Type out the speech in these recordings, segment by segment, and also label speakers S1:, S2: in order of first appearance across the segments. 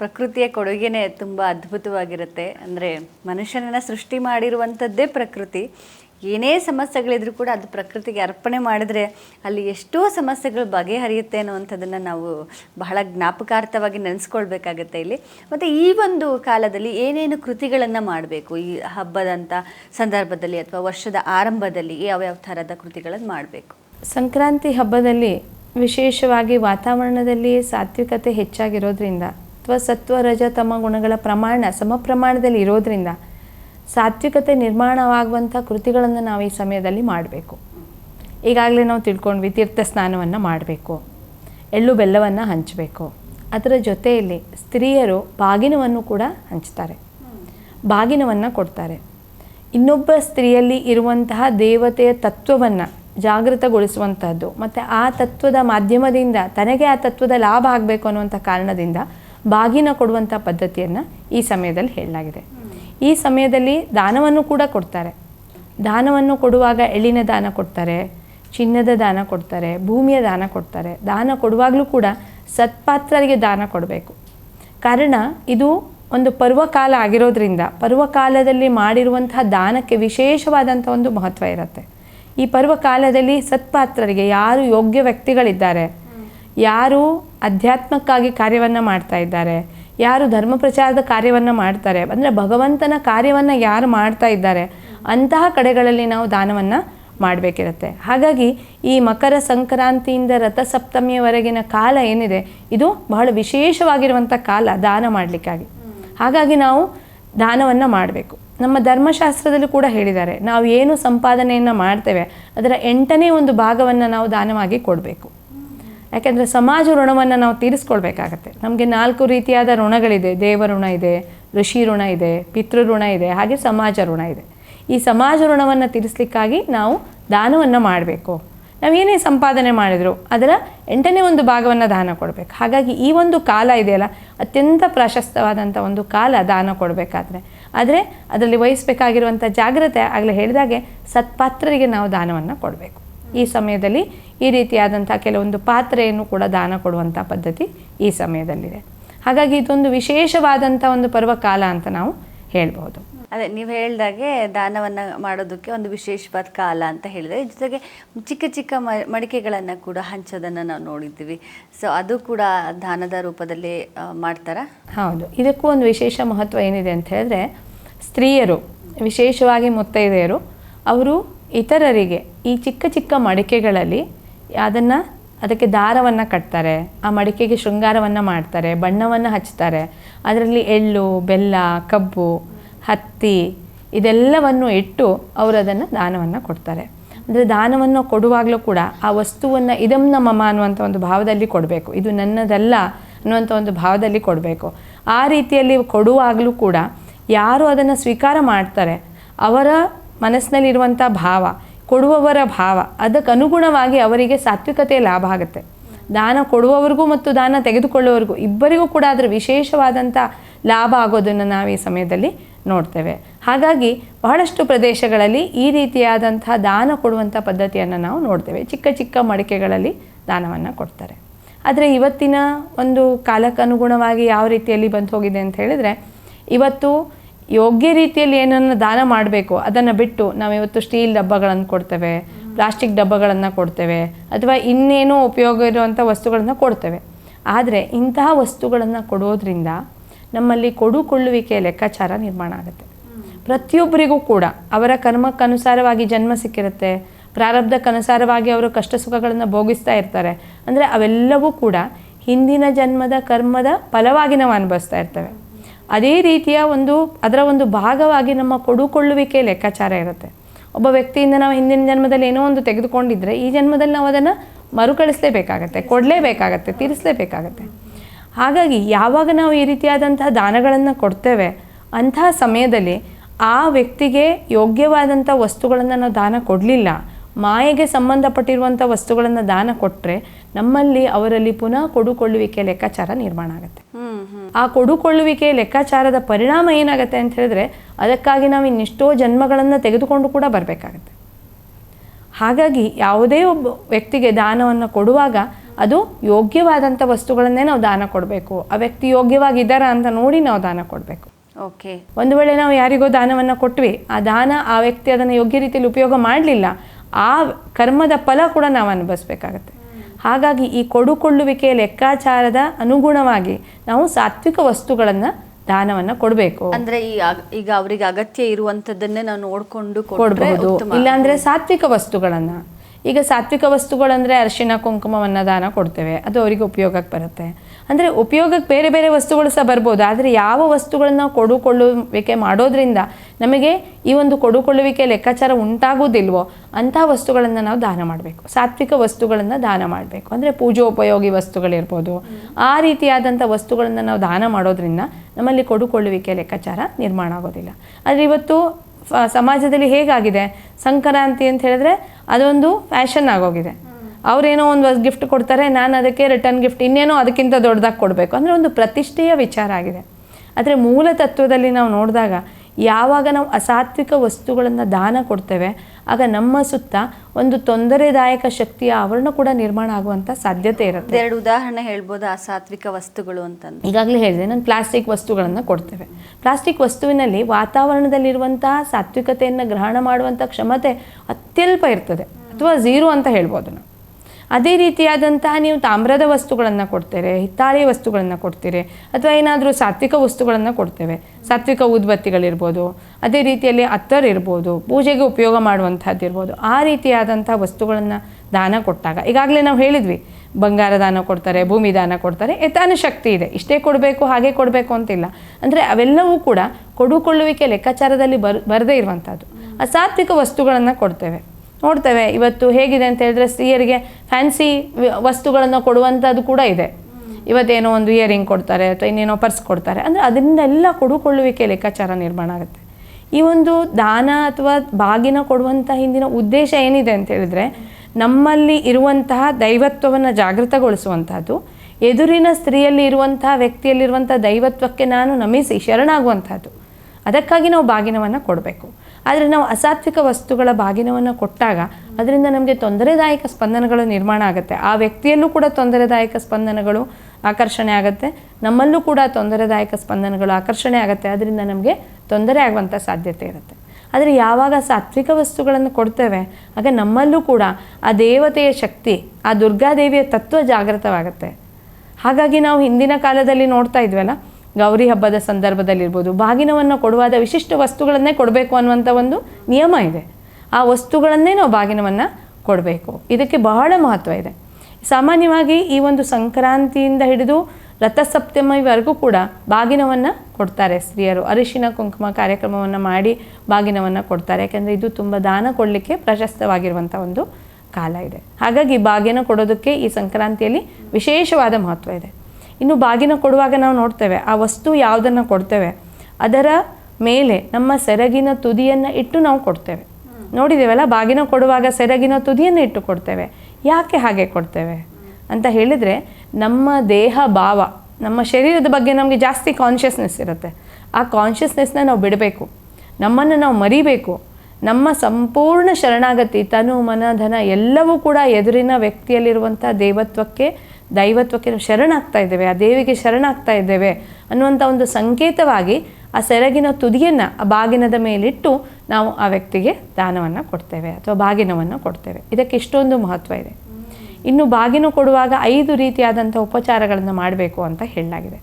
S1: ಪ್ರಕೃತಿಯ ಕೊಡುಗೆನೇ ತುಂಬ ಅದ್ಭುತವಾಗಿರುತ್ತೆ. ಅಂದರೆ ಮನುಷ್ಯನನ್ನು ಸೃಷ್ಟಿ ಮಾಡಿರುವಂಥದ್ದೇ ಪ್ರಕೃತಿ. ಏನೇ ಸಮಸ್ಯೆಗಳಿದ್ರೂ ಕೂಡ ಅದು ಪ್ರಕೃತಿಗೆ ಅರ್ಪಣೆ ಮಾಡಿದ್ರೆ ಅಲ್ಲಿ ಎಷ್ಟೋ ಸಮಸ್ಯೆಗಳು ಬಗೆಹರಿಯುತ್ತೆ ಅನ್ನುವಂಥದ್ದನ್ನು ನಾವು ಬಹಳ ಜ್ಞಾಪಕಾರ್ಥವಾಗಿ ನೆನೆಸ್ಕೊಳ್ಬೇಕಾಗತ್ತೆ ಇಲ್ಲಿ. ಮತ್ತು ಈ ಒಂದು ಕಾಲದಲ್ಲಿ ಏನೇನು ಕೃತಿಗಳನ್ನು ಮಾಡಬೇಕು? ಈ ಹಬ್ಬದಂಥ ಸಂದರ್ಭದಲ್ಲಿ ಅಥವಾ ವರ್ಷದ ಆರಂಭದಲ್ಲಿ ಯಾವ್ಯಾವ ಥರದ ಕೃತಿಗಳನ್ನು ಮಾಡಬೇಕು?
S2: ಸಂಕ್ರಾಂತಿ ಹಬ್ಬದಲ್ಲಿ ವಿಶೇಷವಾಗಿ ವಾತಾವರಣದಲ್ಲಿ ಸಾತ್ವಿಕತೆ ಹೆಚ್ಚಾಗಿರೋದ್ರಿಂದ ಸತ್ವ ರಜ ತಮ ಗುಣಗಳ ಪ್ರಮಾಣ ಸಮ ಪ್ರಮಾಣದಲ್ಲಿ ಇರೋದ್ರಿಂದ ಸಾತ್ವಿಕತೆ ನಿರ್ಮಾಣವಾಗುವಂಥ ಕೃತಿಗಳನ್ನು ನಾವು ಈ ಸಮಯದಲ್ಲಿ ಮಾಡಬೇಕು. ಈಗಾಗಲೇ ನಾವು ತಿಳ್ಕೊಂಡ್ವಿ, ತೀರ್ಥ ಸ್ನಾನವನ್ನು ಮಾಡಬೇಕು, ಎಳ್ಳು ಬೆಲ್ಲವನ್ನು ಹಂಚಬೇಕು. ಅದರ ಜೊತೆಯಲ್ಲಿ ಸ್ತ್ರೀಯರು ಬಾಗಿನವನ್ನು ಕೂಡ ಹಂಚ್ತಾರೆ. ಬಾಗಿನವನ್ನು ಕೊಡ್ತಾರೆ. ಇನ್ನೊಬ್ಬ ಸ್ತ್ರೀಯಲ್ಲಿ ಇರುವಂತಹ ದೇವತೆಯ ತತ್ವವನ್ನು ಜಾಗೃತಗೊಳಿಸುವಂಥದ್ದು ಮತ್ತು ಆ ತತ್ವದ ಮಾಧ್ಯಮದಿಂದ ತನಗೆ ಆ ತತ್ವದ ಲಾಭ ಆಗಬೇಕು ಅನ್ನುವಂಥ ಕಾರಣದಿಂದ ಬಾಗಿನ ಕೊಡುವಂಥ ಪದ್ಧತಿಯನ್ನು ಈ ಸಮಯದಲ್ಲಿ ಹೇಳಲಾಗಿದೆ. ಈ ಸಮಯದಲ್ಲಿ ದಾನವನ್ನು ಕೂಡ ಕೊಡ್ತಾರೆ. ದಾನವನ್ನು ಕೊಡುವಾಗ ಎಳ್ಳಿನ ದಾನ ಕೊಡ್ತಾರೆ, ಚಿನ್ನದ ದಾನ ಕೊಡ್ತಾರೆ, ಭೂಮಿಯ ದಾನ ಕೊಡ್ತಾರೆ. ದಾನ ಕೊಡುವಾಗಲೂ ಕೂಡ ಸತ್ಪಾತ್ರರಿಗೆ ದಾನ ಕೊಡಬೇಕು. ಕಾರಣ ಇದು ಒಂದು ಪರ್ವಕಾಲ ಆಗಿರೋದ್ರಿಂದ ಪರ್ವಕಾಲದಲ್ಲಿ ಮಾಡಿರುವಂತಹ ದಾನಕ್ಕೆ ವಿಶೇಷವಾದಂಥ ಒಂದು ಮಹತ್ವ ಇರುತ್ತೆ. ಈ ಪರ್ವಕಾಲದಲ್ಲಿ ಸತ್ಪಾತ್ರರಿಗೆ ಯಾರು ಯೋಗ್ಯ ವ್ಯಕ್ತಿಗಳಿದ್ದಾರೆ ಯಾರು ಅಧ್ಯಾತ್ಮಕ್ಕಾಗಿ ಕಾರ್ಯವನ್ನು ಮಾಡ್ತಾ ಇದ್ದಾರೆ? ಯಾರು ಧರ್ಮ ಪ್ರಚಾರದ ಕಾರ್ಯವನ್ನು ಮಾಡ್ತಾರೆ? ಅಂದರೆ ಭಗವಂತನ ಕಾರ್ಯವನ್ನು ಯಾರು ಮಾಡ್ತಾ ಇದ್ದಾರೆ? ಅಂತಹ ಕಡೆಗಳಲ್ಲಿ ನಾವು ದಾನವನ್ನು ಮಾಡಬೇಕಿರುತ್ತೆ. ಹಾಗಾಗಿ ಈ ಮಕರ ಸಂಕ್ರಾಂತಿಯಿಂದ ರಥಸಪ್ತಮಿಯವರೆಗಿನ ಕಾಲ ಏನಿದೆ? ಇದು ಬಹಳ ವಿಶೇಷವಾಗಿರುವಂಥ ಕಾಲ ದಾನ ಮಾಡಲಿಕ್ಕಾಗಿ. ಹಾಗಾಗಿ ನಾವು ದಾನವನ್ನು ಮಾಡಬೇಕು. ನಮ್ಮ ಧರ್ಮಶಾಸ್ತ್ರದಲ್ಲಿ ಕೂಡ ಹೇಳಿದ್ದಾರೆ, ನಾವು ಏನು ಸಂಪಾದನೆಯನ್ನು ಮಾಡ್ತೇವೆ ಅದರ ಎಂಟನೇ ಒಂದು ಭಾಗವನ್ನು ನಾವು ದಾನವಾಗಿ ಕೊಡಬೇಕು. ಯಾಕೆಂದರೆ ಸಮಾಜ ಋಣವನ್ನು ನಾವು ತೀರಿಸ್ಕೊಳ್ಬೇಕಾಗತ್ತೆ. ನಮಗೆ ನಾಲ್ಕು ರೀತಿಯಾದ ಋಣಗಳಿದೆ. ದೇವ ಋಣ ಇದೆ, ಋಷಿ ಋಣ ಇದೆ, ಪಿತೃ ಋಣ ಇದೆ, ಹಾಗೆ ಸಮಾಜ ಋಣ ಇದೆ. ಈ ಸಮಾಜ ಋಣವನ್ನು ತೀರಿಸ್ಲಿಕ್ಕಾಗಿ ನಾವು ದಾನವನ್ನು ಮಾಡಬೇಕು. ನಾವೇನೇ ಸಂಪಾದನೆ ಮಾಡಿದ್ರು, ಅದರ ಎಂಟನೇ ಒಂದು ಭಾಗವನ್ನು ದಾನ ಕೊಡಬೇಕು. ಹಾಗಾಗಿ ಈ ಒಂದು ಕಾಲ ಇದೆಯಲ್ಲ, ಅತ್ಯಂತ ಪ್ರಾಶಸ್ತವಾದಂಥ ಒಂದು ಕಾಲ ದಾನ ಕೊಡಬೇಕಾದ್ರೆ. ಆದರೆ, ಅದರಲ್ಲಿ ವಹಿಸಬೇಕಾಗಿರುವಂಥ ಜಾಗ್ರತೆ ಆಗಲೇ ಹೇಳಿದಾಗೆ ಸತ್ಪಾತ್ರರಿಗೆ ನಾವು ದಾನವನ್ನು ಕೊಡಬೇಕು. ಈ ಸಮಯದಲ್ಲಿ ಈ ರೀತಿಯಾದಂಥ ಕೆಲವೊಂದು ಪಾತ್ರೆಯನ್ನು ಕೂಡ ದಾನ ಕೊಡುವಂಥ ಪದ್ಧತಿ ಈ ಸಮಯದಲ್ಲಿದೆ. ಹಾಗಾಗಿ ಇದೊಂದು ವಿಶೇಷವಾದಂಥ ಒಂದು ಪರ್ವಕಾಲ ಅಂತ ನಾವು ಹೇಳ್ಬೋದು
S1: ಅದೇ ನೀವು ಹೇಳಿದಾಗೆ ದಾನವನ್ನು ಮಾಡೋದಕ್ಕೆ ಒಂದು ವಿಶೇಷವಾದ ಕಾಲ ಅಂತ ಹೇಳಿದ್ರೆ ಜೊತೆಗೆ ಚಿಕ್ಕ ಚಿಕ್ಕ ಮ ಮಡಿಕೆಗಳನ್ನು ಕೂಡ ಹಂಚೋದನ್ನು ನಾವು ನೋಡಿದ್ದೀವಿ. ಸೊ ಅದು ಕೂಡ ದಾನದ ರೂಪದಲ್ಲಿ ಮಾಡ್ತಾರ ಮಾಡ್ತಾರಾ?
S2: ಹೌದು. ಇದಕ್ಕೂ ಒಂದು ವಿಶೇಷ ಮಹತ್ವ ಏನಿದೆ ಅಂತ ಹೇಳಿದ್ರೆ ಸ್ತ್ರೀಯರು ವಿಶೇಷವಾಗಿ ಮುತ್ತೈದೆಯರು ಅವರು ಇತರರಿಗೆ ಈ ಚಿಕ್ಕ ಚಿಕ್ಕ ಮಡಿಕೆಗಳಲ್ಲಿ ಅದನ್ನು ಅದಕ್ಕೆ ದಾರವನ್ನು ಕಟ್ತಾರೆ. ಆ ಮಡಿಕೆಗೆ ಶೃಂಗಾರವನ್ನು ಮಾಡ್ತಾರೆ, ಬಣ್ಣವನ್ನು ಹಚ್ತಾರೆ. ಅದರಲ್ಲಿ ಎಳ್ಳು, ಬೆಲ್ಲ, ಕಬ್ಬು, ಹತ್ತಿ ಇದೆಲ್ಲವನ್ನು ಇಟ್ಟು ಅವರು ಅದನ್ನು ದಾನವನ್ನು ಕೊಡ್ತಾರೆ. ಅಂದರೆ ದಾನವನ್ನು ಕೊಡುವಾಗಲೂ ಕೂಡ ಆ ವಸ್ತುವನ್ನು ಇದಂ ನಮ್ಮಮ್ಮ ಅನ್ನುವಂಥ ಒಂದು ಭಾವದಲ್ಲಿ ಕೊಡಬೇಕು. ಇದು ನನ್ನದಲ್ಲ ಅನ್ನುವಂಥ ಒಂದು ಭಾವದಲ್ಲಿ ಕೊಡಬೇಕು. ಆ ರೀತಿಯಲ್ಲಿ ಕೊಡುವಾಗಲೂ ಕೂಡ ಯಾರು ಅದನ್ನು ಸ್ವೀಕಾರ ಮಾಡ್ತಾರೆ, ಅವರ ಮನಸ್ಸಿನಲ್ಲಿರುವಂಥ ಭಾವ, ಕೊಡುವವರ ಭಾವ, ಅದಕ್ಕೆ ಅನುಗುಣವಾಗಿ ಅವರಿಗೆ ಸಾತ್ವಿಕತೆ ಲಾಭ ಆಗುತ್ತೆ. ದಾನ ಕೊಡುವವರಿಗೂ ಮತ್ತು ದಾನ ತೆಗೆದುಕೊಳ್ಳುವವರಿಗೂ ಇಬ್ಬರಿಗೂ ಕೂಡ ಅದರ ವಿಶೇಷವಾದಂಥ ಲಾಭ ಆಗೋದನ್ನು ನಾವು ಈ ಸಮಯದಲ್ಲಿ ನೋಡ್ತೇವೆ. ಹಾಗಾಗಿ ಬಹಳಷ್ಟು ಪ್ರದೇಶಗಳಲ್ಲಿ ಈ ರೀತಿಯಾದಂಥ ದಾನ ಕೊಡುವಂಥ ಪದ್ಧತಿಯನ್ನು ನಾವು ನೋಡ್ತೇವೆ. ಚಿಕ್ಕ ಚಿಕ್ಕ ಮಡಿಕೆಗಳಲ್ಲಿ ದಾನವನ್ನು ಕೊಡ್ತಾರೆ. ಆದರೆ ಇವತ್ತಿನ ಒಂದು ಕಾಲಕ್ಕನುಗುಣವಾಗಿ ಯಾವ ರೀತಿಯಲ್ಲಿ ಬಂದು ಹೋಗಿದೆ ಅಂತ ಹೇಳಿದರೆ, ಇವತ್ತು ಯೋಗ್ಯ ರೀತಿಯಲ್ಲಿ ಏನನ್ನು ದಾನ ಮಾಡಬೇಕು, ಅದನ್ನು ಬಿಟ್ಟು ನಾವು ಇವತ್ತು ಸ್ಟೀಲ್ ಡಬ್ಬಗಳನ್ನು ಕೊಡ್ತೇವೆ ಪ್ಲಾಸ್ಟಿಕ್ ಡಬ್ಬಗಳನ್ನು ಕೊಡ್ತೇವೆ, ಅಥವಾ ಇನ್ನೇನೋ ಉಪಯೋಗ ಇರುವಂಥ ವಸ್ತುಗಳನ್ನು ಕೊಡ್ತೇವೆ. ಆದರೆ ಇಂತಹ ವಸ್ತುಗಳನ್ನು ಕೊಡೋದ್ರಿಂದ ನಮ್ಮಲ್ಲಿ ಕೊಡುಕೊಳ್ಳುವಿಕೆ ಲೆಕ್ಕಾಚಾರ ನಿರ್ಮಾಣ ಆಗುತ್ತೆ. ಪ್ರತಿಯೊಬ್ಬರಿಗೂ ಕೂಡ ಅವರ ಕರ್ಮಕ್ಕನುಸಾರವಾಗಿ ಜನ್ಮ ಸಿಕ್ಕಿರುತ್ತೆ ಪ್ರಾರಬ್ಧಕ್ಕನುಸಾರವಾಗಿ ಅವರು ಕಷ್ಟ ಸುಖಗಳನ್ನು ಭೋಗಿಸ್ತಾ ಇರ್ತಾರೆ. ಅಂದರೆ ಅವೆಲ್ಲವೂ ಕೂಡ ಹಿಂದಿನ ಜನ್ಮದ ಕರ್ಮದ ಫಲವಾಗಿ ನಾವು ಅನುಭವಿಸ್ತಾ ಇರ್ತೇವೆ. ಅದೇ ರೀತಿಯ ಒಂದು, ಅದರ ಒಂದು ಭಾಗವಾಗಿ ನಮ್ಮ ಕೊಡುಕೊಳ್ಳುವಿಕೆ ಲೆಕ್ಕಾಚಾರ ಇರುತ್ತೆ. ಒಬ್ಬ ವ್ಯಕ್ತಿಯಿಂದ ನಾವು ಹಿಂದಿನ ಜನ್ಮದಲ್ಲಿ ಏನೋ ಒಂದು ತೆಗೆದುಕೊಂಡಿದ್ರೆ, ಈ ಜನ್ಮದಲ್ಲಿ ನಾವು ಅದನ್ನು ಮರುಕಳಿಸಲೇಬೇಕಾಗತ್ತೆ, ಕೊಡಲೇಬೇಕಾಗತ್ತೆ, ತೀರಿಸಲೇಬೇಕಾಗತ್ತೆ. ಹಾಗಾಗಿ ಯಾವಾಗ ನಾವು ಈ ರೀತಿಯಾದಂತಹ ದಾನಗಳನ್ನು ಕೊಡ್ತೇವೆ, ಅಂತಹ ಸಮಯದಲ್ಲಿ ಆ ವ್ಯಕ್ತಿಗೆ ಯೋಗ್ಯವಾದಂಥ ವಸ್ತುಗಳನ್ನು ನಾವು ದಾನ ಕೊಡಲಿಲ್ಲ. ಮಾಯೆಗೆ ಸಂಬಂಧಪಟ್ಟಿರುವಂಥ ವಸ್ತುಗಳನ್ನು ದಾನ ಕೊಟ್ಟರೆ ನಮ್ಮಲ್ಲಿ ಅವರಲ್ಲಿ ಪುನಃ ಕೊಡುಕೊಳ್ಳುವಿಕೆ ಲೆಕ್ಕಾಚಾರ ನಿರ್ಮಾಣ ಆಗುತ್ತೆ. ಆ ಕೊಡುಕೊಳ್ಳುವಿಕೆ ಲೆಕ್ಕಾಚಾರದ ಪರಿಣಾಮ ಏನಾಗುತ್ತೆ ಅಂತ ಹೇಳಿದ್ರೆ ಅದಕ್ಕಾಗಿ ನಾವು ಇನ್ನೆಷ್ಟೋ ಜನ್ಮಗಳನ್ನು ತೆಗೆದುಕೊಂಡು ಕೂಡ ಬರಬೇಕಾಗತ್ತೆ. ಹಾಗಾಗಿ ಯಾವುದೇ ಒಬ್ಬ ವ್ಯಕ್ತಿಗೆ ದಾನವನ್ನು ಕೊಡುವಾಗ ಅದು ಯೋಗ್ಯವಾದಂಥ ವಸ್ತುಗಳನ್ನೇ ನಾವು ದಾನ ಕೊಡಬೇಕು. ಆ ವ್ಯಕ್ತಿ ಯೋಗ್ಯವಾಗಿದ್ದಾರ ಅಂತ ನೋಡಿ ನಾವು ದಾನ ಕೊಡಬೇಕು.
S1: ಓಕೆ.
S2: ಒಂದು ವೇಳೆ ನಾವು ಯಾರಿಗೋ ದಾನವನ್ನು ಕೊಟ್ವಿ ಆ ದಾನ ಆ ವ್ಯಕ್ತಿ ಅದನ್ನು ಯೋಗ್ಯ ರೀತಿಯಲ್ಲಿ ಉಪಯೋಗ ಮಾಡಲಿಲ್ಲ ಆ ಕರ್ಮದ ಫಲ ಕೂಡ ನಾವು ಅನುಭವಿಸ್ಬೇಕಾಗತ್ತೆ. ಹಾಗಾಗಿ ಈ ಕೊಡುಕೊಳ್ಳುವಿಕೆಯ ಲೆಕ್ಕಾಚಾರದ ಅನುಗುಣವಾಗಿ ನಾವು ಸಾತ್ವಿಕ ವಸ್ತುಗಳನ್ನು ದಾನವನ್ನ ಕೊಡಬೇಕು.
S1: ಅಂದ್ರೆ ಈ ಈಗ ಅವರಿಗೆ ಅಗತ್ಯ ಇರುವಂತದ್ದನ್ನೇ ನಾವು ನೋಡ್ಕೊಂಡು
S2: ಕೊಡಬಹುದು. ಇಲ್ಲಾಂದ್ರೆ ಸಾತ್ವಿಕ ವಸ್ತುಗಳನ್ನ. ಈಗ ಸಾತ್ವಿಕ ವಸ್ತುಗಳಂದ್ರೆ ಅರಿಶಿನ ಕುಂಕುಮವನ್ನ ದಾನ ಕೊಡ್ತೇವೆ. ಅದು ಅವರಿಗೆ ಉಪಯೋಗಕ್ಕೆ ಬರುತ್ತೆ. ಅಂದ್ರೆ ಉಪಯೋಗಕ್ಕೆ ಬೇರೆ ಬೇರೆ ವಸ್ತುಗಳು ಸಹ ಬರ್ಬೋದು. ಆದರೆ ಯಾವ ವಸ್ತುಗಳನ್ನು ಕೊಡುಕೊಳ್ಳುವಿಕೆ ಮಾಡೋದ್ರಿಂದ ನಮಗೆ ಈ ಒಂದು ಕೊಡುಕೊಳ್ಳುವಿಕೆ ಲೆಕ್ಕಾಚಾರ ಉಂಟಾಗೋದಿಲ್ವೋ ಅಂತಹ ವಸ್ತುಗಳನ್ನು ನಾವು ದಾನ ಮಾಡಬೇಕು. ಸಾತ್ವಿಕ ವಸ್ತುಗಳನ್ನು ದಾನ ಮಾಡಬೇಕು. ಅಂದರೆ ಪೂಜೋಪಯೋಗಿ ವಸ್ತುಗಳಿರ್ಬೋದು. ಆ ರೀತಿಯಾದಂಥ ವಸ್ತುಗಳನ್ನು ನಾವು ದಾನ ಮಾಡೋದ್ರಿಂದ ನಮ್ಮಲ್ಲಿ ಕೊಡುಕೊಳ್ಳುವಿಕೆ ಲೆಕ್ಕಾಚಾರ ನಿರ್ಮಾಣ ಆಗೋದಿಲ್ಲ. ಆದರೆ ಇವತ್ತು ಸಮಾಜದಲ್ಲಿ ಹೇಗಾಗಿದೆ? ಸಂಕ್ರಾಂತಿ ಅಂತ ಹೇಳಿದ್ರೆ ಅದೊಂದು ಫ್ಯಾಷನ್ ಆಗೋಗಿದೆ. ಅವ್ರೇನೋ ಒಂದು ಗಿಫ್ಟ್ ಕೊಡ್ತಾರೆ ನಾನು ಅದಕ್ಕೆ ರಿಟರ್ನ್ ಗಿಫ್ಟ್ ಇನ್ನೇನೋ ಅದಕ್ಕಿಂತ ದೊಡ್ಡದಾಗಿ ಕೊಡಬೇಕು. ಅಂದರೆ ಒಂದು ಪ್ರತಿಷ್ಠೆಯ ವಿಚಾರ ಆಗಿದೆ. ಆದರೆ ಮೂಲ ತತ್ವದಲ್ಲಿ ನಾವು ನೋಡಿದಾಗ ಯಾವಾಗ ನಾವು ಅಸಾತ್ವಿಕ ವಸ್ತುಗಳನ್ನು ದಾನ ಕೊಡ್ತೇವೆ ಆಗ ನಮ್ಮ ಸುತ್ತ ಒಂದು ತೊಂದರೆದಾಯಕ ಶಕ್ತಿಯ ಆವರಣ ಕೂಡ ನಿರ್ಮಾಣ ಆಗುವಂಥ ಸಾಧ್ಯತೆ ಇರುತ್ತೆ.
S1: ಎರಡು ಉದಾಹರಣೆ ಹೇಳ್ಬೋದು ಅಸಾತ್ವಿಕ ವಸ್ತುಗಳು ಅಂತಂದು.
S2: ಈಗಾಗಲೇ ಹೇಳಿದೆ ನಾನು ಪ್ಲಾಸ್ಟಿಕ್ ವಸ್ತುಗಳನ್ನು ಕೊಡ್ತೇವೆ. ಪ್ಲಾಸ್ಟಿಕ್ ವಸ್ತುವಿನಲ್ಲಿ ವಾತಾವರಣದಲ್ಲಿರುವಂತಹ ಸಾತ್ವಿಕತೆಯನ್ನು ಗ್ರಹಣ ಮಾಡುವಂಥ ಕ್ಷಮತೆ ಅತ್ಯಲ್ಪ ಇರ್ತದೆ. ಅಥವಾ ಝೀರೋ ಅಂತ ಹೇಳ್ಬೋದು ನಾವು. ಅದೇ ರೀತಿಯಾದಂತಹ ನೀವು ತಾಮ್ರದ ವಸ್ತುಗಳನ್ನು ಕೊಡ್ತೀರಿ ಹಿತ್ತಾಳೆ ವಸ್ತುಗಳನ್ನು ಕೊಡ್ತೀರಿ, ಅಥವಾ ಏನಾದರೂ ಸಾತ್ವಿಕ ವಸ್ತುಗಳನ್ನು ಕೊಡ್ತೇವೆ. ಸಾತ್ವಿಕ ಊದ್ಬತ್ತಿಗಳಿರ್ಬೋದು ಅದೇ ರೀತಿಯಲ್ಲಿ ಅತ್ತರ್ ಇರ್ಬೋದು, ಪೂಜೆಗೆ ಉಪಯೋಗ ಮಾಡುವಂಥದ್ದು ಇರ್ಬೋದು. ಆ ರೀತಿಯಾದಂಥ ವಸ್ತುಗಳನ್ನು ದಾನ ಕೊಟ್ಟಾಗ, ಈಗಾಗಲೇ ನಾವು ಹೇಳಿದ್ವಿ, ಬಂಗಾರ ದಾನ ಕೊಡ್ತಾರೆ, ಭೂಮಿ ದಾನ ಕೊಡ್ತಾರೆ, ಯಥಾನು ಶಕ್ತಿ ಇದೆ. ಇಷ್ಟೇ ಕೊಡಬೇಕು, ಹಾಗೆ ಕೊಡಬೇಕು ಅಂತಿಲ್ಲ. ಅಂದರೆ ಅವೆಲ್ಲವೂ ಕೂಡ ಕೊಡುಕೊಳ್ಳುವಿಕೆ ಲೆಕ್ಕಾಚಾರದಲ್ಲಿ ಬರ್, ಬರದೇ ಇರುವಂಥದ್ದು ಸಾತ್ವಿಕ ವಸ್ತುಗಳನ್ನು ಕೊಡ್ತೇವೆ. ನೋಡ್ತೇವೆ. ಇವತ್ತು ಹೇಗಿದೆ ಅಂತ ಹೇಳಿದ್ರೆ ಸ್ತ್ರೀಯರಿಗೆ ಫ್ಯಾನ್ಸಿ ವಸ್ತುಗಳನ್ನು ಕೊಡುವಂಥದ್ದು ಕೂಡ ಇದೆ. ಇವತ್ತೇನೋ ಒಂದು ಇಯರಿಂಗ್ ಕೊಡ್ತಾರೆ ಅಥವಾ ಇನ್ನೇನೋ ಪರ್ಸ್ ಕೊಡ್ತಾರೆ. ಅಂದರೆ ಅದರಿಂದೆಲ್ಲ ಕೊಡುಕೊಳ್ಳುವಿಕೆ ಲೆಕ್ಕಾಚಾರ ನಿರ್ಮಾಣ ಆಗುತ್ತೆ. ಈ ಒಂದು ದಾನ ಅಥವಾ ಬಾಗಿನ ಕೊಡುವಂಥ ಹಿಂದಿನ ಉದ್ದೇಶ ಏನಿದೆ ಅಂತ ಹೇಳಿದ್ರೆ ನಮ್ಮಲ್ಲಿ ಇರುವಂತಹ ದೈವತ್ವವನ್ನು ಜಾಗೃತಗೊಳಿಸುವಂಥದ್ದು ಎದುರಿನ ಸ್ತ್ರೀಯಲ್ಲಿ ಇರುವಂತಹ ವ್ಯಕ್ತಿಯಲ್ಲಿರುವಂಥ ದೈವತ್ವಕ್ಕೆ ನಾನು ನಮಿಸಿ ಶರಣಾಗುವಂಥದ್ದು ಅದಕ್ಕಾಗಿ ನಾವು ಬಾಗಿನವನ್ನು ಕೊಡಬೇಕು. ಆದರೆ ನಾವು ಅಸಾತ್ವಿಕ ವಸ್ತುಗಳ ಬಾಗಿನವನ್ನು ಕೊಟ್ಟಾಗ ಅದರಿಂದ ನಮಗೆ ತೊಂದರೆದಾಯಕ ಸ್ಪಂದನಗಳು ನಿರ್ಮಾಣ ಆಗುತ್ತೆ. ಆ ವ್ಯಕ್ತಿಯಲ್ಲೂ ಕೂಡ ತೊಂದರೆದಾಯಕ ಸ್ಪಂದನಗಳು ಆಕರ್ಷಣೆ ಆಗುತ್ತೆ. ನಮ್ಮಲ್ಲೂ ಕೂಡ ತೊಂದರೆದಾಯಕ ಸ್ಪಂದನಗಳು ಆಕರ್ಷಣೆ ಆಗುತ್ತೆ. ಅದರಿಂದ ನಮಗೆ ತೊಂದರೆ ಆಗುವಂಥ ಸಾಧ್ಯತೆ ಇರುತ್ತೆ. ಆದರೆ ಯಾವಾಗ ಸಾತ್ವಿಕ ವಸ್ತುಗಳನ್ನು ಕೊಡ್ತೇವೆ, ಆಗ ನಮ್ಮಲ್ಲೂ ಕೂಡ ಆ ದೇವತೆಯ ಶಕ್ತಿ, ಆ ದುರ್ಗಾದೇವಿಯ ತತ್ವ ಜಾಗೃತವಾಗುತ್ತೆ. ಹಾಗಾಗಿ ನಾವು ಹಿಂದಿನ ಕಾಲದಲ್ಲಿ ನೋಡ್ತಾ ಇದ್ವಲ್ಲ ಗೌರಿ ಹಬ್ಬದ ಸಂದರ್ಭದಲ್ಲಿರ್ಬೋದು. ಬಾಗಿನವನ್ನು ಕೊಡುವಾದ ವಿಶಿಷ್ಟ ವಸ್ತುಗಳನ್ನೇ ಕೊಡಬೇಕು ಅನ್ನುವಂಥ ಒಂದು ನಿಯಮ ಇದೆ. ಆ ವಸ್ತುಗಳನ್ನೇ ನಾವು ಬಾಗಿನವನ್ನು ಕೊಡಬೇಕು. ಇದಕ್ಕೆ ಬಹಳ ಮಹತ್ವ ಇದೆ. ಸಾಮಾನ್ಯವಾಗಿ ಈ ಒಂದು ಸಂಕ್ರಾಂತಿಯಿಂದ ಹಿಡಿದು ರಥಸಪ್ತಮಿವರೆಗೂ ಕೂಡ ಬಾಗಿನವನ್ನು ಕೊಡ್ತಾರೆ ಸ್ತ್ರೀಯರು. ಅರಿಶಿನ, ಕುಂಕುಮ ಕಾರ್ಯಕ್ರಮವನ್ನು ಮಾಡಿ ಬಾಗಿನವನ್ನು ಕೊಡ್ತಾರೆ. ಯಾಕೆಂದರೆ ಇದು ತುಂಬ ದಾನ ಕೊಡಲಿಕ್ಕೆ ಪ್ರಶಸ್ತವಾಗಿರುವಂಥ ಒಂದು ಕಾಲ ಇದೆ. ಹಾಗಾಗಿ ಬಾಗಿನ ಕೊಡೋದಕ್ಕೆ ಈ ಸಂಕ್ರಾಂತಿಯಲ್ಲಿ ವಿಶೇಷವಾದ ಮಹತ್ವ ಇದೆ. ಇನ್ನು ಬಾಗಿನ ಕೊಡುವಾಗ ನಾವು ನೋಡ್ತೇವೆ ಆ ವಸ್ತು ಯಾವುದನ್ನು ಕೊಡ್ತೇವೆ ಅದರ ಮೇಲೆ ನಮ್ಮ ಸೆರಗಿನ ತುದಿಯನ್ನು ಇಟ್ಟು ನಾವು ಕೊಡ್ತೇವೆ. ನೋಡಿದ್ದೇವಲ್ಲ ಬಾಗಿನ ಕೊಡುವಾಗ ಸೆರಗಿನ ತುದಿಯನ್ನು ಇಟ್ಟು ಕೊಡ್ತೇವೆ. ಯಾಕೆ ಹಾಗೆ ಕೊಡ್ತೇವೆ? ಅಂತ ಹೇಳಿದರೆ ನಮ್ಮ ದೇಹ ಭಾವ ನಮ್ಮ ಶರೀರದ ಬಗ್ಗೆ ನಮಗೆ ಜಾಸ್ತಿ ಕಾನ್ಷಿಯಸ್ನೆಸ್ ಇರುತ್ತೆ. ಆ ಕಾನ್ಷಿಯಸ್ನೆಸ್ನ ನಾವು ಬಿಡಬೇಕು. ನಮ್ಮನ್ನು ನಾವು ಮರಿಬೇಕು. ನಮ್ಮ ಸಂಪೂರ್ಣ ಶರಣಾಗತಿ ತನು ಮನ ಧನ ಎಲ್ಲವೂ ಕೂಡ ಎದುರಿನ ವ್ಯಕ್ತಿಯಲ್ಲಿರುವಂಥ ದೇವತ್ವಕ್ಕೆ ದೈವತ್ವಕ್ಕೆ ನಾವು ಶರಣಾಗ್ತಾ ಇದ್ದೇವೆ, ಆ ದೇವಿಗೆ ಶರಣಾಗ್ತಾ ಇದ್ದೇವೆ ಅನ್ನುವಂಥ ಒಂದು ಸಂಕೇತವಾಗಿ ಆ ಸೆರಗಿನ ತುದಿಯನ್ನು ಆ ಬಾಗಿನದ ಮೇಲಿಟ್ಟು ನಾವು ಆ ವ್ಯಕ್ತಿಗೆ ದಾನವನ್ನು ಕೊಡ್ತೇವೆ ಅಥವಾ ಬಾಗಿನವನ್ನು ಕೊಡ್ತೇವೆ. ಇದಕ್ಕೆ ಇಷ್ಟೊಂದು ಮಹತ್ವ ಇದೆ. ಇನ್ನು ಬಾಗಿನ ಕೊಡುವಾಗ ಐದು ರೀತಿಯಾದಂಥ ಉಪಚಾರಗಳನ್ನು ಮಾಡಬೇಕು ಅಂತ ಹೇಳಲಾಗಿದೆ.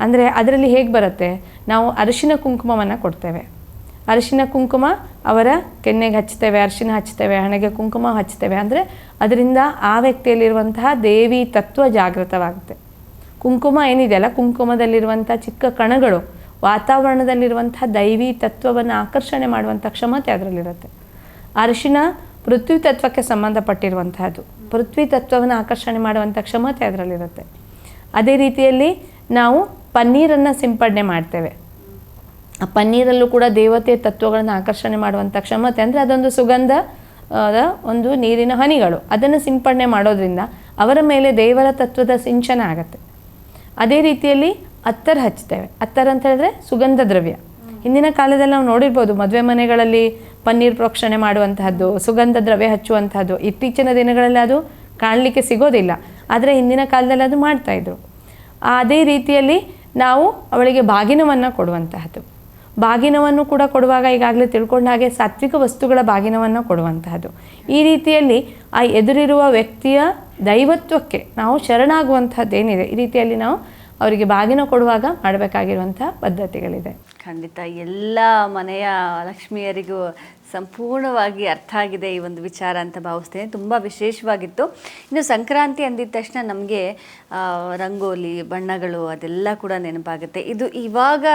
S2: ಅಂದರೆ ಅದರಲ್ಲಿ ಹೇಗೆ ಬರುತ್ತೆ? ನಾವು ಅರಿಶಿನ ಕುಂಕುಮವನ್ನು ಕೊಡ್ತೇವೆ. ಅರಿಶಿನ ಕುಂಕುಮ ಅವರ ಕೆನ್ನೆಗೆ ಹಚ್ತೇವೆ ಅರಿಶಿನ ಹಚ್ತೇವೆ ಹಣೆಗೆ ಕುಂಕುಮ ಹಚ್ತೇವೆ ಅಂದರೆ ಅದರಿಂದ ಆ ವ್ಯಕ್ತಿಯಲ್ಲಿರುವಂತಹ ದೇವಿ ತತ್ವ ಜಾಗೃತವಾಗುತ್ತೆ. ಕುಂಕುಮ ಏನಿದೆಯಲ್ಲ ಕುಂಕುಮದಲ್ಲಿರುವಂಥ ಚಿಕ್ಕ ಕಣಗಳು, ವಾತಾವರಣದಲ್ಲಿರುವಂತಹ ದೈವಿ ತತ್ವವನ್ನು ಆಕರ್ಷಣೆ ಮಾಡುವಂಥ ಕ್ಷಮತೆ ಅದರಲ್ಲಿರುತ್ತೆ. ಅರಿಶಿನ ಪೃಥ್ವಿ ತತ್ವಕ್ಕೆ ಸಂಬಂಧಪಟ್ಟಿರುವಂತಹದ್ದು. ಪೃಥ್ವಿ ತತ್ವವನ್ನು ಆಕರ್ಷಣೆ ಮಾಡುವಂಥ ಕ್ಷಮತೆ ಅದರಲ್ಲಿರುತ್ತೆ. ಅದೇ ರೀತಿಯಲ್ಲಿ ನಾವು ಪನ್ನೀರನ್ನು ಸಿಂಪಡಣೆ ಮಾಡ್ತೇವೆ. ಪನ್ನೀರಲ್ಲೂ ಕೂಡ ದೇವತೆ ತತ್ವಗಳನ್ನು ಆಕರ್ಷಣೆ ಮಾಡುವಂಥ ಕ್ಷಮತೆ ಅಂದರೆ ಅದೊಂದು ಸುಗಂಧ ಒಂದು ನೀರಿನ ಹನಿಗಳು. ಅದನ್ನು ಸಿಂಪಡಣೆ ಮಾಡೋದ್ರಿಂದ ಅವರ ಮೇಲೆ ದೇವರ ತತ್ವದ ಸಿಂಚನ ಆಗುತ್ತೆ. ಅದೇ ರೀತಿಯಲ್ಲಿ ಅತ್ತರ್ ಹಚ್ತೇವೆ. ಅತ್ತರ್ ಅಂತ ಹೇಳಿದ್ರೆ ಸುಗಂಧ ದ್ರವ್ಯ. ಹಿಂದಿನ ಕಾಲದಲ್ಲಿ ನಾವು ನೋಡಿರ್ಬೋದು ಮದುವೆ ಮನೆಗಳಲ್ಲಿ ಪನ್ನೀರ್ ಪ್ರೋಕ್ಷಣೆ ಮಾಡುವಂತಹದ್ದು, ಸುಗಂಧ ದ್ರವ್ಯ ಹಚ್ಚುವಂತಹದ್ದು. ಇತ್ತೀಚಿನ ದಿನಗಳಲ್ಲಿ ಅದು ಕಾಣಲಿಕ್ಕೆ ಸಿಗೋದಿಲ್ಲ. ಆದರೆ ಹಿಂದಿನ ಕಾಲದಲ್ಲಿ ಅದು ಮಾಡ್ತಾಯಿದ್ರು ಅದೇ ರೀತಿಯಲ್ಲಿ ನಾವು ಅವಳಿಗೆ ಬಾಗಿನವನ್ನು ಕೊಡುವಂತಹದ್ದು. ಬಾಗಿನವನ್ನು ಕೂಡ ಕೊಡುವಾಗ ಈಗಾಗಲೇ ತಿಳ್ಕೊಂಡ ಹಾಗೆ ಸಾತ್ವಿಕ ವಸ್ತುಗಳ ಬಾಗಿನವನ್ನು ಕೊಡುವಂತಹದ್ದು. ಈ ರೀತಿಯಲ್ಲಿ ಆ ಎದುರಿರುವ ವ್ಯಕ್ತಿಯ ದೈವತ್ವಕ್ಕೆ ನಾವು ಶರಣಾಗುವಂತಹದ್ದೇನಿದೆ? ಈ ರೀತಿಯಲ್ಲಿ ನಾವು ಅವರಿಗೆ ಬಾಗಿನ ಕೊಡುವಾಗ ಮಾಡಬೇಕಾಗಿರುವಂಥ ಪದ್ಧತಿಗಳಿದೆ.
S1: ಖಂಡಿತ. ಎಲ್ಲ ಮನೆಯ ಲಕ್ಷ್ಮಿಯರಿಗೂ ಸಂಪೂರ್ಣವಾಗಿ ಅರ್ಥ ಆಗಿದೆ ಈ ಒಂದು ವಿಚಾರ ಅಂತ ಭಾವಿಸ್ತೇನೆ. ತುಂಬ ವಿಶೇಷವಾಗಿತ್ತು. ಇನ್ನು ಸಂಕ್ರಾಂತಿ ಅಂದಿದ ತಕ್ಷಣ ನಮಗೆ ರಂಗೋಲಿ, ಬಣ್ಣಗಳು ಅದೆಲ್ಲ ಕೂಡ ನೆನಪಾಗುತ್ತೆ. ಇದು ಇವಾಗ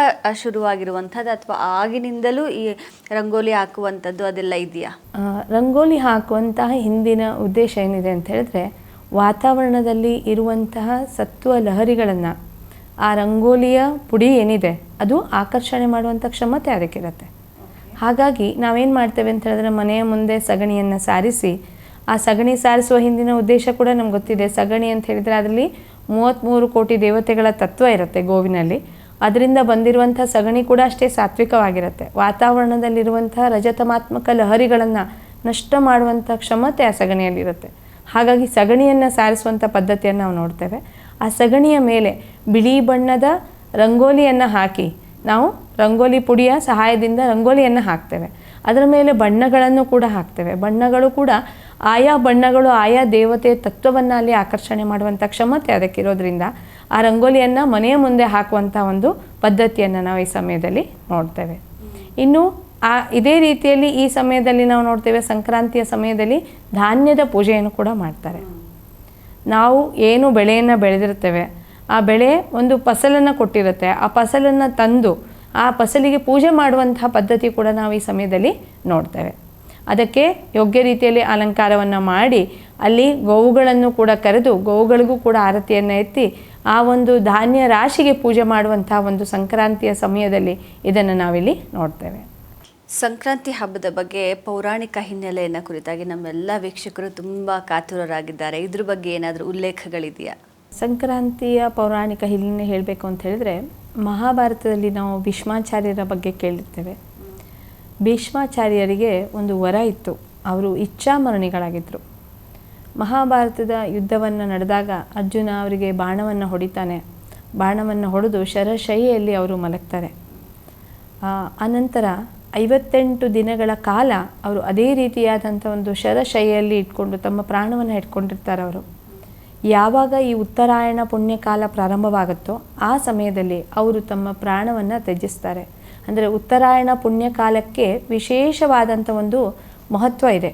S1: ಶುರುವಾಗಿರುವಂಥದ್ದು ಅಥವಾ ಆಗಿನಿಂದಲೂ ಈ ರಂಗೋಲಿ ಹಾಕುವಂಥದ್ದು ಅದೆಲ್ಲ ಇದೆಯಾ?
S2: ರಂಗೋಲಿ ಹಾಕುವಂತಹ ಹಿಂದಿನ ಉದ್ದೇಶ ಏನಿದೆ ಅಂತ ಹೇಳಿದ್ರೆ, ವಾತಾವರಣದಲ್ಲಿ ಇರುವಂತಹ ಸತ್ವ ಲಹರಿಗಳನ್ನು, ಆ ರಂಗೋಲಿಯ ಪುಡಿ ಏನಿದೆ, ಅದು ಆಕರ್ಷಣೆ ಮಾಡುವಂಥ ಕ್ಷಮತೆ ಅದಕ್ಕಿರುತ್ತೆ. ಹಾಗಾಗಿ ನಾವೇನು ಮಾಡ್ತೇವೆ ಅಂತ ಹೇಳಿದ್ರೆ ಮನೆಯ ಮುಂದೆ ಸಗಣಿಯನ್ನು ಸಾರಿಸಿ, ಆ ಸಗಣಿ ಸಾರಿಸುವ ಹಿಂದಿನ ಉದ್ದೇಶ ಕೂಡ ನಮ್ಗೆ ಗೊತ್ತಿದೆ. ಸಗಣಿ ಅಂತ ಹೇಳಿದರೆ ಅದರಲ್ಲಿ ಮೂವತ್ತ್ಮೂರು ಕೋಟಿ ದೇವತೆಗಳ ತತ್ವ ಇರುತ್ತೆ ಗೋವಿನಲ್ಲಿ. ಅದರಿಂದ ಬಂದಿರುವಂಥ ಸಗಣಿ ಕೂಡ ಅಷ್ಟೇ ಸಾತ್ವಿಕವಾಗಿರುತ್ತೆ. ವಾತಾವರಣದಲ್ಲಿರುವಂಥ ರಜತಮಾತ್ಮಕ ಲಹರಿಗಳನ್ನು ನಷ್ಟ ಮಾಡುವಂಥ ಕ್ಷಮತೆ ಆ ಸಗಣಿಯಲ್ಲಿರುತ್ತೆ. ಹಾಗಾಗಿ ಸಗಣಿಯನ್ನು ಸಾರಿಸುವಂಥ ಪದ್ಧತಿಯನ್ನು ನಾವು ನೋಡ್ತೇವೆ. ಆ ಸಗಣಿಯ ಮೇಲೆ ಬಿಳಿ ಬಣ್ಣದ ರಂಗೋಲಿಯನ್ನು ಹಾಕಿ ನಾವು ರಂಗೋಲಿ ಪುಡಿಯ ಸಹಾಯದಿಂದ ರಂಗೋಲಿಯನ್ನು ಹಾಕ್ತೇವೆ. ಅದರ ಮೇಲೆ ಬಣ್ಣಗಳನ್ನು ಕೂಡ ಹಾಕ್ತೇವೆ. ಬಣ್ಣಗಳು ಕೂಡ ಆಯಾ ಬಣ್ಣಗಳು ಆಯಾ ದೇವತೆಯ ತತ್ವವನ್ನು ಅಲ್ಲಿ ಆಕರ್ಷಣೆ ಮಾಡುವಂಥ ಕ್ಷಮತೆ ಅದಕ್ಕಿರೋದ್ರಿಂದ ಆ ರಂಗೋಲಿಯನ್ನು ಮನೆಯ ಮುಂದೆ ಹಾಕುವಂಥ ಒಂದು ಪದ್ಧತಿಯನ್ನು ನಾವು ಈ ಸಮಯದಲ್ಲಿ ನೋಡ್ತೇವೆ. ಇನ್ನು ಆ ಇದೇ ರೀತಿಯಲ್ಲಿ ಈ ಸಮಯದಲ್ಲಿ ನಾವು ನೋಡ್ತೇವೆ ಸಂಕ್ರಾಂತಿಯ ಸಮಯದಲ್ಲಿ ಧಾನ್ಯದ ಪೂಜೆಯನ್ನು ಕೂಡ ಮಾಡ್ತಾರೆ. ನಾವು ಏನು ಬೆಳೆಯನ್ನು ಬೆಳೆದಿರ್ತೇವೆ ಆ ಬೆಳೆ ಒಂದು ಫಸಲನ್ನು ಕೊಟ್ಟಿರುತ್ತೆ. ಆ ಫಸಲನ್ನು ತಂದು ಆ ಫಸಲಿಗೆ ಪೂಜೆ ಮಾಡುವಂತಹ ಪದ್ಧತಿ ಕೂಡ ನಾವು ಈ ಸಮಯದಲ್ಲಿ ನೋಡ್ತೇವೆ. ಅದಕ್ಕೆ ಯೋಗ್ಯ ರೀತಿಯಲ್ಲಿ ಅಲಂಕಾರವನ್ನು ಮಾಡಿ ಅಲ್ಲಿ ಗೋವುಗಳನ್ನು ಕೂಡ ಕರೆದು ಗೋವುಗಳಿಗೂ ಕೂಡ ಆರತಿಯನ್ನು ಎತ್ತಿ ಆ ಒಂದು ಧಾನ್ಯ ರಾಶಿಗೆ ಪೂಜೆ ಮಾಡುವಂತಹ ಒಂದು ಸಂಕ್ರಾಂತಿಯ ಸಮಯದಲ್ಲಿ ಇದನ್ನು ನಾವಿಲ್ಲಿ ನೋಡ್ತೇವೆ.
S1: ಸಂಕ್ರಾಂತಿ ಹಬ್ಬದ ಬಗ್ಗೆ ಪೌರಾಣಿಕ ಹಿನ್ನೆಲೆಯನ್ನು ಕುರಿತಾಗಿ ನಮ್ಮೆಲ್ಲ ವೀಕ್ಷಕರು ತುಂಬ ಕಾತುರರಾಗಿದ್ದಾರೆ. ಇದ್ರ ಬಗ್ಗೆ ಏನಾದರೂ ಉಲ್ಲೇಖಗಳಿದೆಯಾ?
S2: ಸಂಕ್ರಾಂತಿಯ ಪೌರಾಣಿಕ ಹಿನ್ನೆಲೆ ಹೇಳಬೇಕು ಅಂತ ಹೇಳಿದ್ರೆ, ಮಹಾಭಾರತದಲ್ಲಿ ನಾವು ಭೀಷ್ಮಾಚಾರ್ಯರ ಬಗ್ಗೆ ಕೇಳಿರ್ತೇವೆ. ಭೀಷ್ಮಾಚಾರ್ಯರಿಗೆ ಒಂದು ವರ ಇತ್ತು. ಅವರು ಇಚ್ಛಾಮರಣಿಗಳಾಗಿದ್ದರು ಮಹಾಭಾರತದ ಯುದ್ಧವನ್ನು ನಡೆದಾಗ ಅರ್ಜುನ ಅವರಿಗೆ ಬಾಣವನ್ನು ಹೊಡಿತಾನೆ. ಬಾಣವನ್ನು ಹೊಡೆದು ಶರಶೈಯಲ್ಲಿ ಅವರು ಮಲಗ್ತಾರೆ. ಅನಂತರ ಐವತ್ತೆಂಟು ದಿನಗಳ ಕಾಲ ಅವರು ಅದೇ ರೀತಿಯಾದಂಥ ಒಂದು ಶರಶೈಯಲ್ಲಿ ಇಟ್ಕೊಂಡು ತಮ್ಮ ಪ್ರಾಣವನ್ನು ಇಟ್ಕೊಂಡಿರ್ತಾರೆ ಅವರು. ಯಾವಾಗ ಈ ಉತ್ತರಾಯಣ ಪುಣ್ಯಕಾಲ ಪ್ರಾರಂಭವಾಗುತ್ತೋ ಆ ಸಮಯದಲ್ಲಿ ಅವರು ತಮ್ಮ ಪ್ರಾಣವನ್ನು ತ್ಯಜಿಸ್ತಾರೆ. ಅಂದರೆ ಉತ್ತರಾಯಣ ಪುಣ್ಯಕಾಲಕ್ಕೆ ವಿಶೇಷವಾದಂಥ ಒಂದು ಮಹತ್ವ ಇದೆ.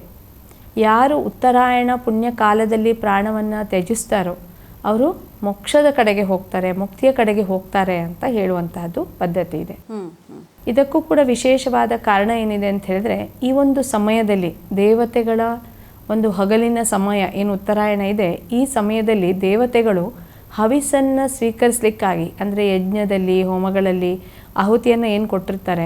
S2: ಯಾರು ಉತ್ತರಾಯಣ ಪುಣ್ಯಕಾಲದಲ್ಲಿ ಪ್ರಾಣವನ್ನು ತ್ಯಜಿಸ್ತಾರೋ ಅವರು ಮೋಕ್ಷದ ಕಡೆಗೆ ಹೋಗ್ತಾರೆ ಮುಕ್ತಿಯ ಕಡೆಗೆ ಹೋಗ್ತಾರೆ ಅಂತ ಹೇಳುವಂತಹದ್ದು ಪದ್ಧತಿ ಇದೆ. ಇದಕ್ಕೂ ಕೂಡ ವಿಶೇಷವಾದ ಕಾರಣ ಏನಿದೆ ಅಂತ ಹೇಳಿದ್ರೆ ಈ ಒಂದು ಸಮಯದಲ್ಲಿ ದೇವತೆಗಳ ಒಂದು ಹಗಲಿನ ಸಮಯ ಏನು ಉತ್ತರಾಯಣ ಇದೆ, ಈ ಸಮಯದಲ್ಲಿ ದೇವತೆಗಳು ಹವಿಸನ್ನು ಸ್ವೀಕರಿಸಲಿಕ್ಕಾಗಿ, ಅಂದರೆ ಯಜ್ಞದಲ್ಲಿ, ಹೋಮಗಳಲ್ಲಿ ಆಹುತಿಯನ್ನು ಏನು ಕೊಟ್ಟಿರ್ತಾರೆ,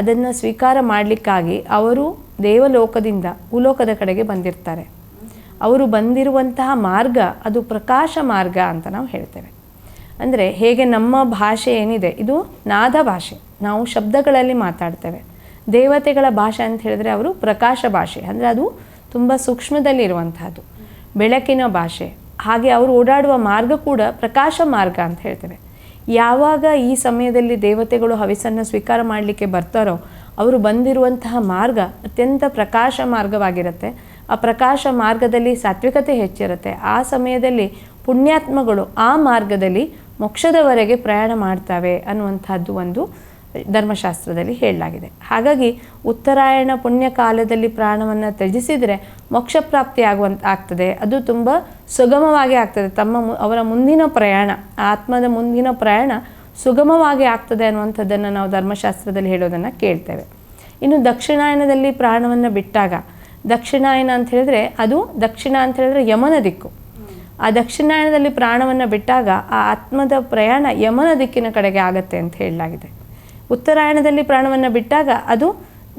S2: ಅದನ್ನು ಸ್ವೀಕಾರ ಮಾಡಲಿಕ್ಕಾಗಿ ಅವರು ದೇವಲೋಕದಿಂದ ಭೂಲೋಕದ ಕಡೆಗೆ ಬಂದಿರ್ತಾರೆ. ಅವರು ಬಂದಿರುವಂತಹ ಮಾರ್ಗ ಅದು ಪ್ರಕಾಶ ಮಾರ್ಗ ಅಂತ ನಾವು ಹೇಳ್ತೇವೆ. ಅಂದರೆ ಹೇಗೆ ನಮ್ಮ ಭಾಷೆ ಏನಿದೆ, ಇದು ನಾದ ಭಾಷೆ, ನಾವು ಶಬ್ದಗಳಲ್ಲಿ ಮಾತಾಡ್ತೇವೆ. ದೇವತೆಗಳ ಭಾಷೆ ಅಂತ ಹೇಳಿದ್ರೆ ಅವರು ಪ್ರಕಾಶ ಭಾಷೆ, ಅಂದರೆ ಅದು ತುಂಬ ಸೂಕ್ಷ್ಮದಲ್ಲಿರುವಂಥದ್ದು ಬೆಳಕಿನ ಭಾಷೆ. ಹಾಗೆ ಅವರು ಓಡಾಡುವ ಮಾರ್ಗ ಕೂಡ ಪ್ರಕಾಶ ಮಾರ್ಗ ಅಂತ ಹೇಳ್ತೇವೆ ಯಾವಾಗ ಈ ಸಮಯದಲ್ಲಿ ದೇವತೆಗಳು ಹವಿಸನ್ನು ಸ್ವೀಕಾರ ಮಾಡಲಿಕ್ಕೆ ಬರ್ತಾರೋ, ಅವರು ಬಂದಿರುವಂತಹ ಮಾರ್ಗ ಅತ್ಯಂತ ಪ್ರಕಾಶ ಮಾರ್ಗವಾಗಿರುತ್ತೆ. ಆ ಪ್ರಕಾಶ ಮಾರ್ಗದಲ್ಲಿ ಸಾತ್ವಿಕತೆ ಹೆಚ್ಚಿರುತ್ತೆ. ಆ ಸಮಯದಲ್ಲಿ ಪುಣ್ಯಾತ್ಮಗಳು ಆ ಮಾರ್ಗದಲ್ಲಿ ಮೋಕ್ಷದವರೆಗೆ ಪ್ರಯಾಣ ಮಾಡ್ತವೆ ಅನ್ನುವಂಥದ್ದು ಒಂದು ಧರ್ಮಶಾಸ್ತ್ರದಲ್ಲಿ ಹೇಳಲಾಗಿದೆ. ಹಾಗಾಗಿ ಉತ್ತರಾಯಣ ಪುಣ್ಯ ಕಾಲದಲ್ಲಿ ಪ್ರಾಣವನ್ನು ತ್ಯಜಿಸಿದರೆ ಮೋಕ್ಷ ಪ್ರಾಪ್ತಿ ಆಗುವಂತ ಆಗ್ತದೆ. ಅದು ತುಂಬ ಸುಗಮವಾಗಿ ಆಗ್ತದೆ. ತಮ್ಮ ಅವರ ಮುಂದಿನ ಪ್ರಯಾಣ, ಆತ್ಮದ ಮುಂದಿನ ಪ್ರಯಾಣ ಸುಗಮವಾಗಿ ಆಗ್ತದೆ ಅನ್ನುವಂಥದ್ದನ್ನು ನಾವು ಧರ್ಮಶಾಸ್ತ್ರದಲ್ಲಿ ಹೇಳೋದನ್ನು ಕೇಳ್ತೇವೆ. ಇನ್ನು ದಕ್ಷಿಣಾಯನದಲ್ಲಿ ಪ್ರಾಣವನ್ನು ಬಿಟ್ಟಾಗ, ದಕ್ಷಿಣಾಯನ ಅಂತ ಹೇಳಿದ್ರೆ ಅದು ದಕ್ಷಿಣ ಅಂತ ಹೇಳಿದ್ರೆ ಯಮನ ದಿಕ್ಕು. ಆ ದಕ್ಷಿಣಾಯನದಲ್ಲಿ ಪ್ರಾಣವನ್ನು ಬಿಟ್ಟಾಗ ಆ ಆತ್ಮದ ಪ್ರಯಾಣ ಯಮನ ದಿಕ್ಕಿನ ಕಡೆಗೆ ಆಗತ್ತೆ ಅಂತ ಹೇಳಲಾಗಿದೆ. ಉತ್ತರಾಯಣದಲ್ಲಿ ಪ್ರಾಣವನ್ನು ಬಿಟ್ಟಾಗ ಅದು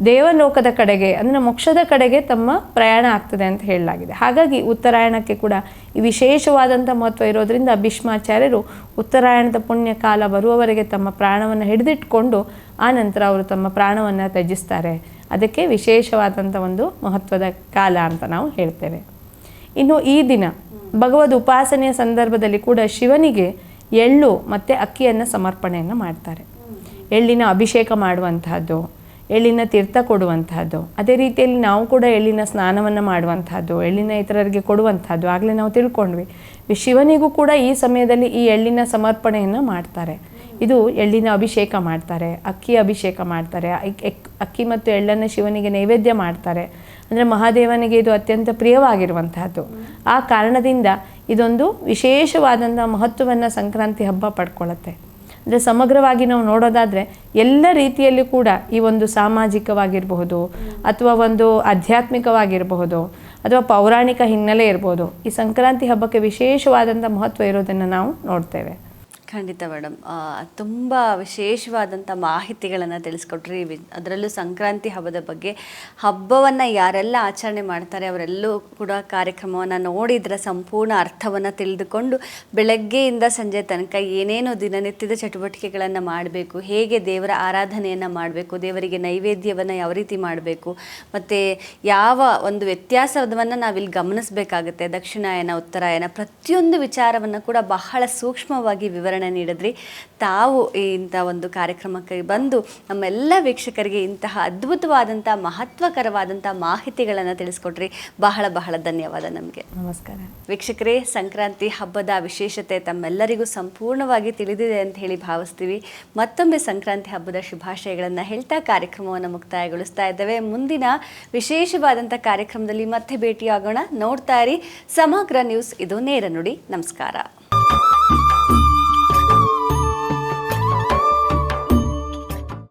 S2: ದೇವಲೋಕದ ಕಡೆಗೆ, ಅಂದರೆ ಮೋಕ್ಷದ ಕಡೆಗೆ ತಮ್ಮ ಪ್ರಯಾಣ ಆಗ್ತದೆ ಅಂತ ಹೇಳಲಾಗಿದೆ. ಹಾಗಾಗಿ ಉತ್ತರಾಯಣಕ್ಕೆ ಕೂಡ ಈ ವಿಶೇಷವಾದಂಥ ಮಹತ್ವ ಇರೋದರಿಂದ ಭೀಷ್ಮಾಚಾರ್ಯರು ಉತ್ತರಾಯಣದ ಪುಣ್ಯ ಕಾಲ ಬರುವವರೆಗೆ ತಮ್ಮ ಪ್ರಾಣವನ್ನು ಹಿಡಿದಿಟ್ಕೊಂಡು ಆ ನಂತರ ಅವರು ತಮ್ಮ ಪ್ರಾಣವನ್ನು ತ್ಯಜಿಸ್ತಾರೆ. ಅದಕ್ಕೆ ವಿಶೇಷವಾದಂಥ ಒಂದು ಮಹತ್ವದ ಕಾಲ ಅಂತ ನಾವು ಹೇಳ್ತೇವೆ. ಇನ್ನು ಈ ದಿನ ಭಗವದ್ ಉಪಾಸನೆಯ ಸಂದರ್ಭದಲ್ಲಿ ಕೂಡ ಶಿವನಿಗೆ ಎಳ್ಳು ಮತ್ತು ಅಕ್ಕಿಯನ್ನು ಸಮರ್ಪಣೆಯನ್ನು ಮಾಡ್ತಾರೆ. ಎಳ್ಳಿನ ಅಭಿಷೇಕ ಮಾಡುವಂತಹದ್ದು, ಎಳ್ಳಿನ ತೀರ್ಥ ಕೊಡುವಂತಹದ್ದು, ಅದೇ ರೀತಿಯಲ್ಲಿ ನಾವು ಕೂಡ ಎಳ್ಳಿನ ಸ್ನಾನವನ್ನು ಮಾಡುವಂತಹದ್ದು, ಎಳ್ಳಿನ ಇತರರಿಗೆ ಕೊಡುವಂತಹದ್ದು ಆಗಲೇ ನಾವು ತಿಳ್ಕೊಂಡ್ವಿ. ಶಿವನಿಗೂ ಕೂಡ ಈ ಸಮಯದಲ್ಲಿ ಈ ಎಳ್ಳಿನ ಸಮರ್ಪಣೆಯನ್ನು ಮಾಡ್ತಾರೆ. ಇದು ಎಳ್ಳಿನ ಅಭಿಷೇಕ ಮಾಡ್ತಾರೆ, ಅಕ್ಕಿ ಅಭಿಷೇಕ ಮಾಡ್ತಾರೆ ಅಕ್ಕಿ ಮತ್ತು ಎಳ್ಳನ್ನು ಶಿವನಿಗೆ ನೈವೇದ್ಯ ಮಾಡ್ತಾರೆ. ಅಂದರೆ ಮಹಾದೇವನಿಗೆ ಇದು ಅತ್ಯಂತ ಪ್ರಿಯವಾಗಿರುವಂತಹದ್ದು. ಆ ಕಾರಣದಿಂದ ಇದೊಂದು ವಿಶೇಷವಾದಂಥ ಮಹತ್ವವನ್ನು ಸಂಕ್ರಾಂತಿ ಹಬ್ಬ ಪಡ್ಕೊಳ್ಳುತ್ತೆ ಅಂದರೆ ಸಮಗ್ರವಾಗಿ ನಾವು ನೋಡೋದಾದರೆ ಎಲ್ಲ ರೀತಿಯಲ್ಲಿ ಕೂಡ ಈ ಒಂದು ಸಾಮಾಜಿಕವಾಗಿರಬಹುದು ಅಥವಾ ಒಂದು ಆಧ್ಯಾತ್ಮಿಕವಾಗಿರಬಹುದು ಅಥವಾ ಪೌರಾಣಿಕ ಹಿನ್ನೆಲೆ ಇರ್ಬೋದು ಈ ಸಂಕ್ರಾಂತಿ ಹಬ್ಬಕ್ಕೆ ವಿಶೇಷವಾದಂಥ ಮಹತ್ವ ಇರೋದನ್ನು ನಾವು ನೋಡ್ತೇವೆ.
S1: ಖಂಡಿತ ಮೇಡಮ್. ತುಂಬ ವಿಶೇಷವಾದಂಥ ಮಾಹಿತಿಗಳನ್ನು ತಿಳಿಸ್ಕೊಟ್ರಿ. ಅದರಲ್ಲೂ ಸಂಕ್ರಾಂತಿ ಹಬ್ಬದ ಬಗ್ಗೆ ಹಬ್ಬವನ್ನು ಯಾರೆಲ್ಲ ಆಚರಣೆ ಮಾಡ್ತಾರೆ ಅವರೆಲ್ಲೂ ಕೂಡ ಕಾರ್ಯಕ್ರಮವನ್ನು ನೋಡಿದ್ರೆ ಸಂಪೂರ್ಣ ಅರ್ಥವನ್ನು ತಿಳಿದುಕೊಂಡು ಬೆಳಗ್ಗೆಯಿಂದ ಸಂಜೆ ತನಕ ಏನೇನು ದಿನನಿತ್ಯದ ಚಟುವಟಿಕೆಗಳನ್ನು ಮಾಡಬೇಕು, ಹೇಗೆ ದೇವರ ಆರಾಧನೆಯನ್ನು ಮಾಡಬೇಕು, ದೇವರಿಗೆ ನೈವೇದ್ಯವನ್ನು ಯಾವ ರೀತಿ ಮಾಡಬೇಕು, ಮತ್ತು ಯಾವ ಒಂದು ವ್ಯತ್ಯಾಸವನ್ನು ನಾವಿಲ್ಲಿ ಗಮನಿಸಬೇಕಾಗುತ್ತೆ, ದಕ್ಷಿಣಾಯನ ಉತ್ತರಾಯಣ ಪ್ರತಿಯೊಂದು ವಿಚಾರವನ್ನು ಕೂಡ ಬಹಳ ಸೂಕ್ಷ್ಮವಾಗಿ ವಿವರಣೆ ನೀಡಿದ್ರಿ. ತಾವು ಈ ಇಂಥ ಒಂದು ಕಾರ್ಯಕ್ರಮಕ್ಕೆ ಬಂದು ನಮ್ಮೆಲ್ಲ ವೀಕ್ಷಕರಿಗೆ ಇಂತಹ ಅದ್ಭುತವಾದಂಥ ಮಹತ್ವಕರವಾದಂಥ ಮಾಹಿತಿಗಳನ್ನು ತಿಳಿಸ್ಕೊಟ್ರಿ. ಬಹಳ ಬಹಳ ಧನ್ಯವಾದ ನಮಗೆ.
S2: ನಮಸ್ಕಾರ.
S1: ವೀಕ್ಷಕರೇ ಸಂಕ್ರಾಂತಿ ಹಬ್ಬದ ವಿಶೇಷತೆ ತಮ್ಮೆಲ್ಲರಿಗೂ ಸಂಪೂರ್ಣವಾಗಿ ತಿಳಿದಿದೆ ಅಂತ ಹೇಳಿ ಭಾವಿಸ್ತೀವಿ. ಮತ್ತೊಮ್ಮೆ ಸಂಕ್ರಾಂತಿ ಹಬ್ಬದ ಶುಭಾಶಯಗಳನ್ನು ಹೇಳ್ತಾ ಕಾರ್ಯಕ್ರಮವನ್ನು ಮುಕ್ತಾಯಗೊಳಿಸ್ತಾ ಇದ್ದೇವೆ. ಮುಂದಿನ ವಿಶೇಷವಾದಂಥ ಕಾರ್ಯಕ್ರಮದಲ್ಲಿ ಮತ್ತೆ ಭೇಟಿಯಾಗೋಣ. ನೋಡ್ತಾ ಇರಿ. ಸಮಗ್ರ ನ್ಯೂಸ್ ಇದು ನೇರ ನುಡಿ. ನಮಸ್ಕಾರ.